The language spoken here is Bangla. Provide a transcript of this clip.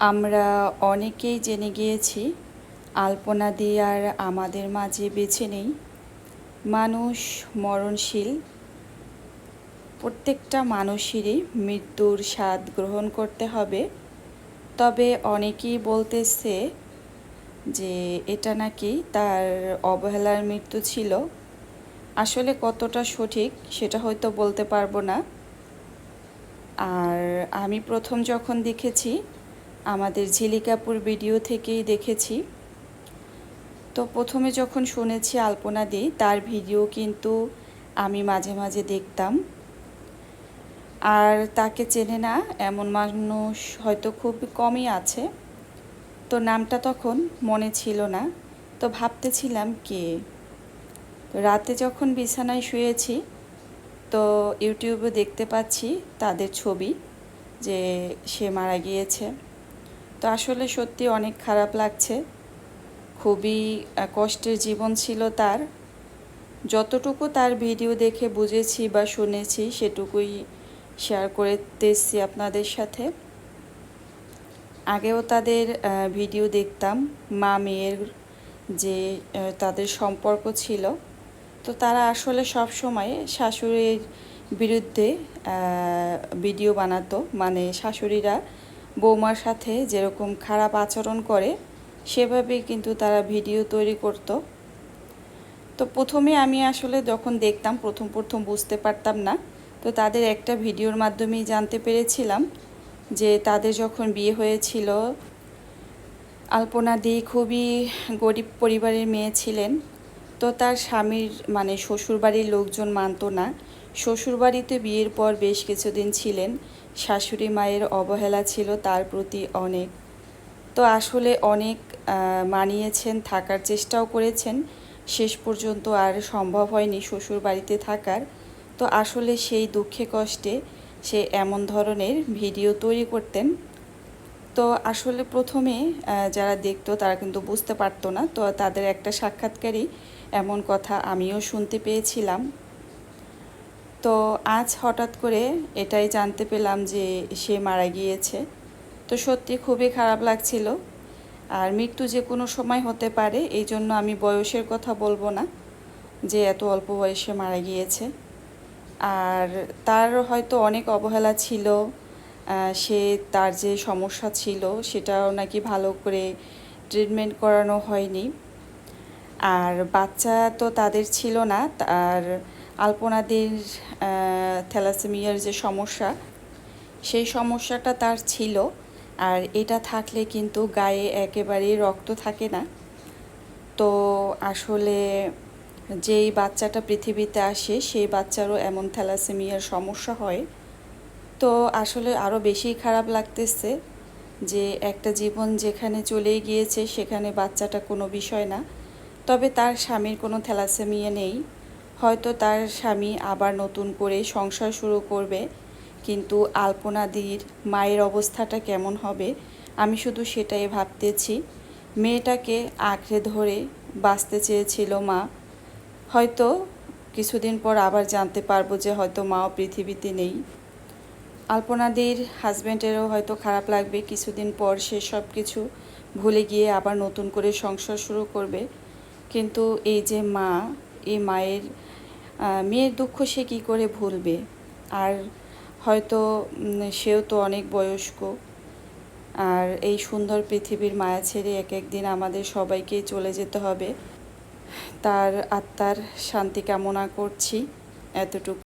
আমরা অনেকেই জেনে গিয়েছি, আলপনা দিয়ে আর আমাদের মাঝে বেছে নেই। মানুষ মরণশীল। প্রত্যেকটা মানুষেরই মৃত্যুর স্বাদ গ্রহণ করতে হবে। তবে অনেকেই বলতেছে যে এটা নাকি তার অবহেলার মৃত্যু ছিল। আসলে কতটা সঠিক সেটা হয়তো বলতে পারব না। আর আমি প্রথম যখন দেখেছি আমাদের ঝিলিকাপুর ভিডিও থেকেই দেখেছি। তো প্রথমে যখন শুনেছি আলপনা দি, তার ভিডিও কিন্তু আমি মাঝে মাঝে দেখতাম। আর তাকে চেনে না, এমন মানুষ হয়তো খুব কমই আছে। তো নামটা তখন মনে ছিল না, তো ভাবতেছিলাম কে? রাতে যখন বিছানায় শুয়েছি, তো ইউটিউবে দেখতে পাচ্ছি তাদের ছবি, যে সে মারা গিয়েছে। তো আসলে সত্যি অনেক খারাপ লাগছে। খুবই কষ্টের জীবন ছিল তার। যতটুকু তার ভিডিও দেখে বুঝেছি বা শুনেছি সেটুকুই শেয়ার করতেছি আপনাদের সাথে। আগেও তাদের ভিডিও দেখতাম, মা মেয়ের যে তাদের সম্পর্ক ছিল। তো তারা আসলে সব সময় শাশুড়ির বিরুদ্ধে ভিডিও বানাতো। মানে শাশুড়িরা বৌমার সাথে যেরকম খারাপ আচরণ করে, সেভাবেই কিন্তু তারা ভিডিও তৈরি করত। তো প্রথমে আমি আসলে যখন দেখতাম, প্রথম প্রথম বুঝতে পারতাম না, তো তাদের একটা ভিডিওর মাধ্যমেই জানতে পেরেছিলাম যে তাদের যখন বিয়ে হয়েছিল, আলপনা দি খুবই গরিব পরিবারের মেয়ে ছিলেন, তো তার স্বামীর মানে শ্বশুরবাড়ির লোকজন মানত না। শ্বশুরবাড়িতে বিয়ের পর বেশ কিছুদিন ছিলেন শাশুড়ি মায়ের অবহেলা ছিল তার প্রতি অনেক। তো আসলে অনেক মানিয়েছেন, থাকার চেষ্টাও করেছেন। শেষ পর্যন্ত আর সম্ভব হয়নি শ্বশুর বাড়িতে থাকার। তো আসলে সেই দুঃখে কষ্টে সে এমন ধরনের ভিডিও তৈরি করতেন। তো আসলে প্রথমে যারা দেখতো তারা কিন্তু বুঝতে পারতো না। তো তাদের একটা সাক্ষাৎকারই এমন কথা আমিও শুনতে পেয়েছিলাম। তো আজ হঠাৎ করে এটাই জানতে পেলাম যে সে মারা গিয়েছে। তো সত্যি খুবই খারাপ লাগছিল। আর মৃত্যু যে কোনো সময় হতে পারে, এই জন্য আমি বয়সের কথা বলব না যে এত অল্প বয়সে মারা গিয়েছে। আর তার হয়তো অনেক অবহেলা ছিল সে তার যে সমস্যা ছিল সেটাও নাকি ভালো করে ট্রিটমেন্ট করানো হয়নি। আর বাচ্চা তো তাদের ছিল না আর আলপনাদের থ্যালাসেমিয়ার যে সমস্যা, সেই সমস্যাটা তার ছিল। আর এটা থাকলে কিন্তু গায়ে একেবারেই রক্ত থাকে না। তো আসলে যেই বাচ্চাটা পৃথিবীতে আসে, সেই বাচ্চারও এমন থ্যালাসেমিয়ার সমস্যা হয়। তো আসলে আরও বেশি খারাপ লাগতেছে যে একটা জীবন যেখানে চলেই গিয়েছে, সেখানে বাচ্চাটা কোনো বিষয় না। তবে তার স্বামীর কোনো থ্যালাসেমিয়া নেই। হয়তো তার স্বামী আবার নতুন করে সংসার শুরু করবে, কিন্তু আলপনাদির মায়ের অবস্থাটা কেমন হবে, আমি শুধু সেটাই ভাবতেছি। মেয়েটাকে আঁকড়ে ধরে বাঁচতে চেয়েছিল মা। হয়তো কিছুদিন পর আবার জানতে পারব যে হয়তো মাও পৃথিবীতে নেই। আলপনাদির হাজব্যান্ডেরও হয়তো খারাপ লাগবে, কিছুদিন পর সে সব কিছু ভুলে গিয়ে আবার নতুন করে সংসার শুরু করবে। কিন্তু এই যে মা, এই মায়ের মেয়ের দুঃখ সে কী করে ভুলবে? আর হয়তো সেও তো অনেক বয়স্ক। আর এই সুন্দর পৃথিবীর মায়া ছেড়ে এক একদিন আমাদের সবাইকেই চলে যেতে হবে। তার আত্মার শান্তি কামনা করছি। এতটুকু।